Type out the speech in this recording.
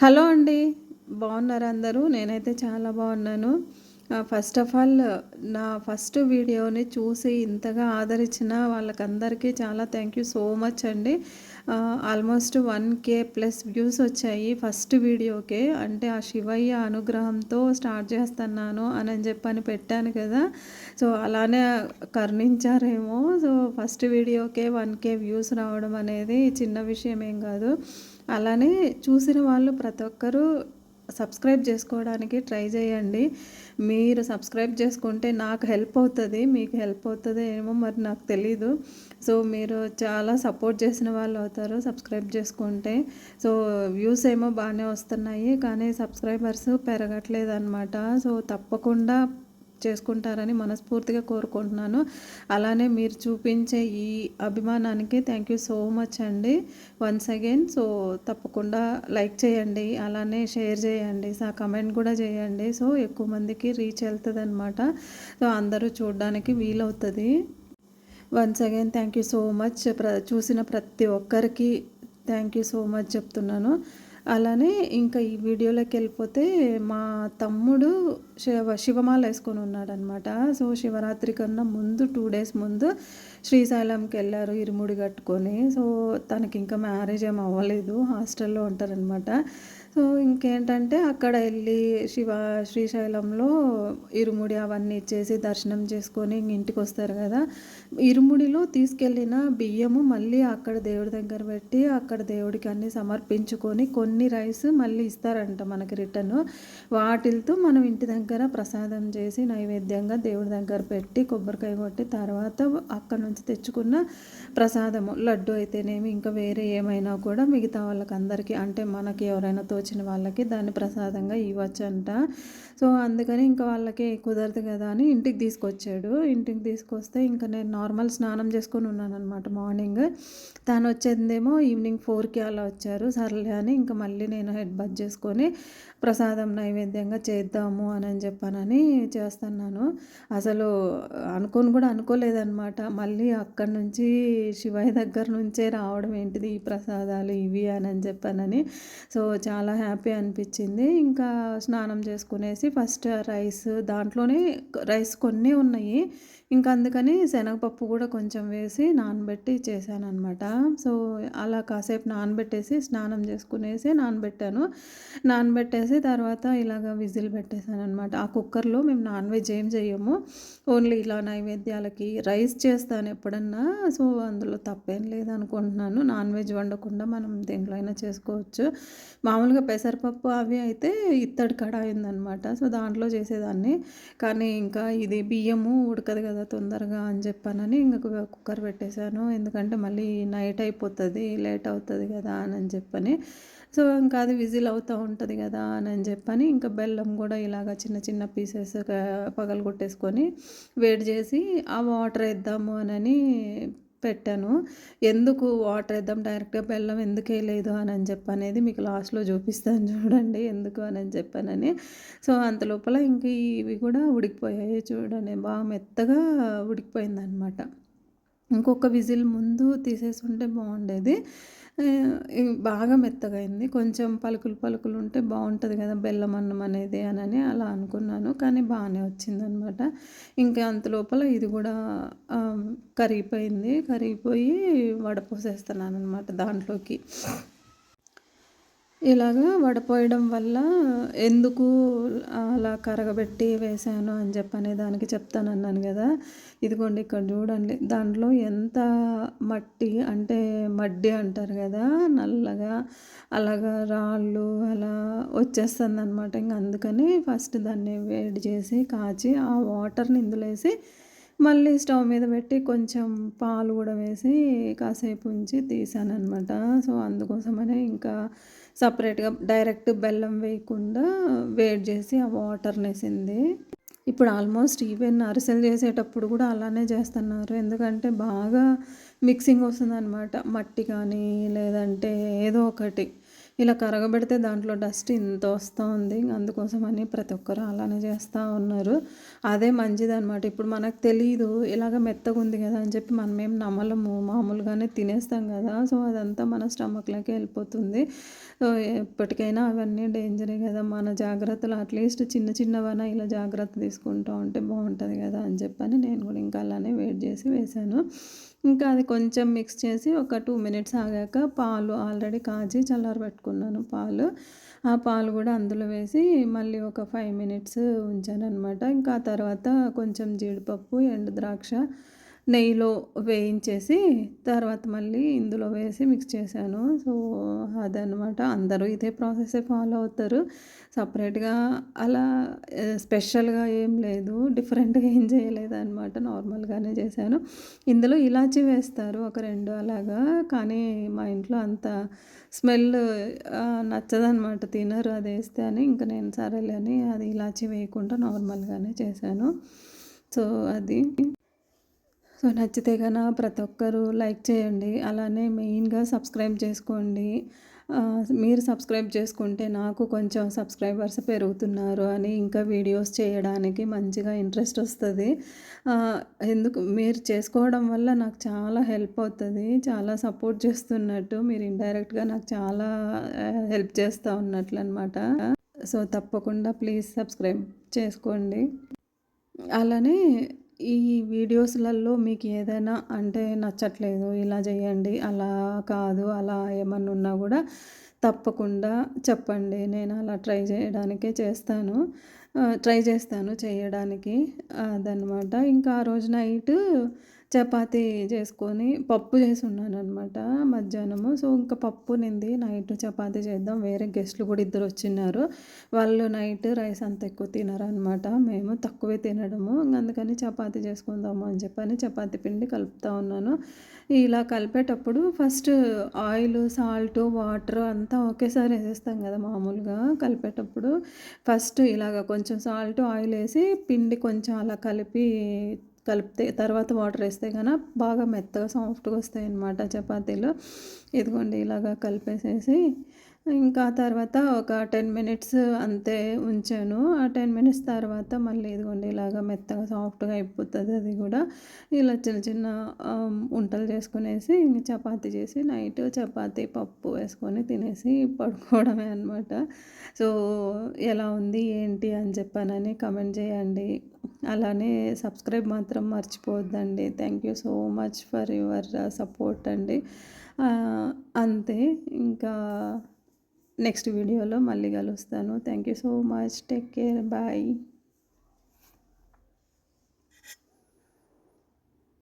Hello అండి బాగున్నారు అందరూ? నేనైతే చాలా బాగున్నాను. ఫస్ట్ ఆఫ్ ఆల్ నా ఫస్ట్ వీడియోని చూసి ఇంతగా ఆదరించిన వాళ్ళకందరికీ చాలా థ్యాంక్ యూ సో మచ్ అండి. Almost one K plus views వచ్చాయి ఫస్ట్ వీడియోకే. అంటే ఆ శివయ్య అనుగ్రహంతో స్టార్ట్ చేస్తున్నాను అని అని చెప్పని పెట్టాను కదా. సో అలానే కరుణించారేమో. సో ఫస్ట్ వీడియోకే వన్ కే వ్యూస్ రావడం అనేది చిన్న విషయం ఏం కాదు. అలానే చూసిన వాళ్ళు ప్రతి ఒక్కరూ సబ్స్క్రైబ్ చేసుకోవడానికి ట్రై చేయండి. మీరు సబ్స్క్రైబ్ చేసుకుంటే నాకు హెల్ప్ అవుతుంది మీకు హెల్ప్ అవుతుంది ఏమో మరి నాకు తెలీదు. సో మీరు చాలా సపోర్ట్ చేసిన వాళ్ళు అవుతారు సబ్స్క్రైబ్ చేసుకుంటే. సో వ్యూస్ ఏమో బాగానే వస్తున్నాయి కానీ సబ్స్క్రైబర్స్ పెరగట్లేదు అనమాట సో తప్పకుండా చేసుకుంటారని మనస్ఫూర్తిగా కోరుకుంటున్నాను. అలానే మీరు చూపించే ఈ అభిమానానికి థ్యాంక్ యూ సో మచ్ అండి. వన్స్ అగైన్ సో తప్పకుండా లైక్ చేయండి అలానే షేర్ చేయండి సో కమెంట్ కూడా చేయండి. సో ఎక్కువ మందికి రీచ్ వెళ్తుంది అనమాట సో అందరూ చూడడానికి వీలవుతుంది. Once again thank you so much ప్ర చూసిన ప్రతి ఒక్కరికి థ్యాంక్ యూ సో మచ్ చెప్తున్నాను. అలానే ఇంకా ఈ వీడియోలోకి వెళ్ళిపోతే మా తమ్ముడు శివ శివమాల వేసుకొని ఉన్నాడనమాట సో శివరాత్రి కన్నా ముందు టూ డేస్ ముందు శ్రీశైలంకి వెళ్ళారు ఇరుముడి కట్టుకొని. సో తనకి ఇంకా మ్యారేజ్ ఏం అవ్వలేదు. హాస్టల్లో ఉంటారనమాట సో ఇంకేంటంటే అక్కడ వెళ్ళి శివ శ్రీశైలంలో ఇరుముడి అవన్నీ ఇచ్చేసి దర్శనం చేసుకొని ఇంటికి వస్తారు కదా. ఇరుముడిలో తీసుకెళ్ళిన బియ్యము మళ్ళీ అక్కడ దేవుడి దగ్గర పెట్టి అక్కడ దేవుడికి అన్నీ సమర్పించుకొని కొన్ని రైస్ మళ్ళీ ఇస్తారంట మనకి రిటర్న్. వాటితో మనం ఇంటి దగ్గర ప్రసాదం చేసి నైవేద్యంగా దేవుడి దగ్గర పెట్టి కొబ్బరికాయ కొట్టి తర్వాత అక్కడ నుంచి తెచ్చుకున్న ప్రసాదము. లడ్డు అయితేనేమి ఇంకా వేరే ఏమైనా కూడా మిగతా వాళ్ళకందరికీ అంటే మనకి ఎవరైనా వచ్చిన వాళ్ళకి దాన్ని ప్రసాదంగా ఇవ్వచ్చంట. సో అందుకని ఇంకా వాళ్ళకి కుదరదు కదా అని ఇంటికి తీసుకొచ్చాడు. ఇంటికి తీసుకొస్తే ఇంకా నేను నార్మల్ స్నానం చేసుకొని ఉన్నాను అనమాట మార్నింగ్. తను వచ్చేదేమో ఈవినింగ్ ఫోర్కి అలా వచ్చారు. సర్లే అని ఇంకా మళ్ళీ నేను హెడ్ బజ్ చేసుకొని ప్రసాదం నైవేద్యంగా చేద్దాము అని అని చెప్పానని చేస్తున్నాను. అసలు అనుకొని కూడా అనుకోలేదన్నమాట. మళ్ళీ అక్కడి నుంచి శివయ్య దగ్గర నుంచే రావడం ఏంటిది? ఈ ప్రసాదాలు ఇవి అని అని చెప్పానని. సో చాలా చాలా హ్యాపీ అనిపించింది. ఇంకా స్నానం చేసుకునేసి ఫస్ట్ రైస్ దాంట్లోనే రైస్ కొన్ని ఉన్నాయి. ఇంకా అందుకని శనగపప్పు కూడా కొంచెం వేసి నానబెట్టి చేశానమాట అనమాట సో అలా కాసేపు నానబెట్టేసి స్నానం చేసుకునేసి నానబెట్టాను. నానబెట్టేసి తర్వాత ఇలాగ విజిల్ పెట్టేశాను అనమాట ఆ కుక్కర్లో మేము నాన్ వెజ్ ఏం చేయము ఓన్లీ ఇలా నైవేద్యాలకి రైస్ చేస్తాను ఎప్పుడన్నా. సో అందులో తప్పేం లేదనుకుంటున్నాను. నాన్ వెజ్ వండకుండా మనం దేంట్లో అయినా చేసుకోవచ్చు. మామూలుగా పెసరపప్పు అవి అయితే ఇత్తడి కడాయి ఉందనమాట సో దాంట్లో చేసేదాన్ని. కానీ ఇంకా ఇది బియ్యము ఉడకదు కదా తొందరగా అని చెప్పానని ఇంకా కుక్కర్ పెట్టేశాను. ఎందుకంటే మళ్ళీ నైట్ అయిపోతుంది లేట్ అవుతుంది కదా అని చెప్పని. సో ఇంకా అది విజిల్ అవుతూ ఉంటుంది కదా అని చెప్పని ఇంకా బెల్లం కూడా ఇలాగ చిన్న చిన్న పీసెస్ పగలు కొట్టేసుకొని వేడి చేసి ఆ వాటర్ వేద్దాము అని పెట్టాను. ఎందుకు వాటర్ వేద్దాం డైరెక్ట్గా బెల్లం ఎందుకు వేయలేదు అని అని చెప్పనేది మీకు లాస్ట్లో చూపిస్తాను చూడండి ఎందుకు అని అని చెప్పానని. సో అంత లోపల ఇంక ఇవి కూడా ఉడికిపోయాయి చూడండి. బాగా మెత్తగా ఉడికిపోయిందనమాట. ఇంకొక విజిల్ ముందు తీసేసి ఉంటే బాగుండేది బాగా మెత్తగైంది. కొంచెం పలుకులు పలుకులు ఉంటే బాగుంటుంది కదా బెల్లం అన్నం అనేది అని అలా అనుకున్నాను. కానీ బాగానే వచ్చిందనమాట. ఇంకా అంత లోపల ఇది కూడా కరిగిపోయింది. కరిగిపోయి వడపోసేస్తున్నాను అనమాట దాంట్లోకి. ఇలాగా వడపోయడం వల్ల ఎందుకు అలా కరగబెట్టి వేసాను అని చెప్పనే దానికి చెప్తాను అన్నాను కదా. ఇదిగోండి ఇక్కడ చూడండి. దాంట్లో ఎంత మట్టి అంటే మడ్డి అంటారు కదా నల్లగా అలాగా రాళ్ళు అలా వచ్చేస్తుంది అనమాట ఇంక అందుకని ఫస్ట్ దాన్ని వేడి చేసి కాచి ఆ వాటర్ని ఇందులో వేసి మళ్ళీ స్టవ్ మీద పెట్టి కొంచెం పాలు కూడా వేసి కాసేపు ఉంచి తీసాను అనమాట సో అందుకోసమనే ఇంకా సపరేట్గా డైరెక్ట్ బెల్లం వేయకుండా వేడి చేసి ఆ వాటర్ వేసింది ఇప్పుడు ఆల్మోస్ట్ ఈవెన్ అరిసెలు చేసేటప్పుడు కూడా అలానే చేస్తున్నారు. ఎందుకంటే బాగా మిక్సింగ్ వస్తుంది అనమాట మట్టి కానీ లేదంటే ఏదో ఒకటి. ఇలా కరగబెడితే దాంట్లో డస్ట్ ఇంత వస్తూ ఉంది అందుకోసం అని ప్రతి ఒక్కరు అలానే చేస్తూ ఉన్నారు. అదే మంచిదన్నమాట. ఇప్పుడు మనకు తెలియదు ఇలాగ మెత్తగా ఉంది కదా అని చెప్పి మనం ఏం నమ్మలము మామూలుగానే తినేస్తాం కదా. సో అదంతా మన స్టమక్లోకి వెళ్ళిపోతుంది. సో ఎప్పటికైనా అవన్నీ డేంజరే కదా. మన జాగ్రత్తలు అట్లీస్ట్ చిన్న చిన్నవైనా ఇలా జాగ్రత్త తీసుకుంటూ ఉంటే బాగుంటుంది కదా అని చెప్పని నేను కూడా ఇంకా అలానే వెయిట్ చేసి వేసాను ఇంకా అది కొంచెం మిక్స్ చేసి ఒక టూ మినిట్స్ ఆగాక పాలు ఆల్రెడీ కాచి చల్లారబెట్టుకున్నాను పాలు. ఆ పాలు కూడా అందులో వేసి మళ్ళీ ఒక ఫైవ్ మినిట్స్ ఉంచాను అనమాట ఇంకా ఆ తర్వాత కొంచెం జీడిపప్పు ఎండు ద్రాక్ష నెయ్యిలో వేయించేసి తర్వాత మళ్ళీ ఇందులో వేసి మిక్స్ చేశాను. సో అదనమాట అందరూ ఇదే ప్రాసెసే ఫాలో అవుతారు. సపరేట్గా అలా స్పెషల్గా ఏం లేదు. డిఫరెంట్గా ఏం చేయలేదు అనమాట నార్మల్గానే చేశాను. ఇందులో ఇలాచి వేస్తారు ఒక రెండు అలాగా. కానీ మా ఇంట్లో అంత స్మెల్ నచ్చదనమాట తినరు అది వేస్తే అని. ఇంకా నేను సరేలే అని అది ఇలాచి వేయకుండా నార్మల్గానే చేశాను. సో అది. సో నచ్చితే కనుక ప్రతి ఒక్కరూ లైక్ చేయండి. అలానే మెయిన్గా సబ్స్క్రైబ్ చేసుకోండి. మీరు సబ్స్క్రైబ్ చేసుకుంటే నాకు కొంచెం సబ్స్క్రైబర్స్ పెరుగుతున్నారు అని ఇంకా వీడియోస్ చేయడానికి మంచిగా ఇంట్రెస్ట్ వస్తుంది. ఎందుకు మీరు చేసుకోవడం వల్ల నాకు చాలా హెల్ప్ అవుతుంది. చాలా సపోర్ట్ చేస్తున్నట్టు మీరు ఇండైరెక్ట్గా నాకు చాలా హెల్ప్ చేస్తూ ఉన్నట్లు అనమాట సో తప్పకుండా ప్లీజ్ సబ్స్క్రైబ్ చేసుకోండి. అలానే ఈ వీడియోస్లలో మీకు ఏదైనా అంటే నచ్చట్లేదు ఇలా చేయండి అలా కాదు అలా ఏమన్నా ఉన్నా కూడా తప్పకుండా చెప్పండి. నేను అలా ట్రై చేయడానికే చేస్తాను. ట్రై చేస్తాను చేయడానికి అదనమాట ఇంకా ఆ రోజు నైట్ చపాతీ చేసుకొని పప్పు చేసి ఉన్నాను అనమాట మధ్యాహ్నము. సో ఇంకా పప్పు నింది. నైట్ చపాతీ చేద్దాం. వేరే గెస్ట్లు కూడా ఇద్దరు వచ్చిన్నారు. వాళ్ళు నైట్ రైస్ అంత ఎక్కువ తినారనమాట మేము తక్కువే తినడము. అందుకని చపాతీ చేసుకుందాము అని చెప్పని చపాతీ పిండి కలుపుతా ఉన్నాను. ఇలా కలిపేటప్పుడు ఫస్ట్ ఆయిల్ సాల్ట్ వాటర్ అంతా ఒకేసారి వేసేస్తాం కదా మామూలుగా కలిపేటప్పుడు. ఫస్ట్ ఇలాగ కొంచెం సాల్ట్ ఆయిల్ వేసి పిండి కొంచెం అలా కలిపి కలిపితే తర్వాత వాటర్ వేస్తే కనుక బాగా మెత్తగా సాఫ్ట్గా వస్తాయి అన్నమాట చపాతీలు. ఇదిగోండి ఇలాగా కలిపేసేసి ఇంకా తర్వాత ఒక టెన్ మినిట్స్ అంతే ఉంచాను. ఆ టెన్ మినిట్స్ తర్వాత మళ్ళీ ఇదిగోండి ఇలాగా మెత్తగా సాఫ్ట్గా అయిపోతుంది అది కూడా. ఇలా చిన్న చిన్న వంటలు చేసుకునేసి ఇంక చపాతీ చేసి నైట్ చపాతీ పప్పు వేసుకొని తినేసి పడుకోవడమే అనమాట సో ఎలా ఉంది ఏంటి అని చెప్పానని కమెంట్ చేయండి. అలానే సబ్స్క్రైబ్ మాత్రం మర్చిపోవద్దండి. Thank you so much for your support అండి. అంతే. ఇంకా నెక్స్ట్ వీడియోలో మళ్ళీ కలుస్తాను. Thank you so much take care bye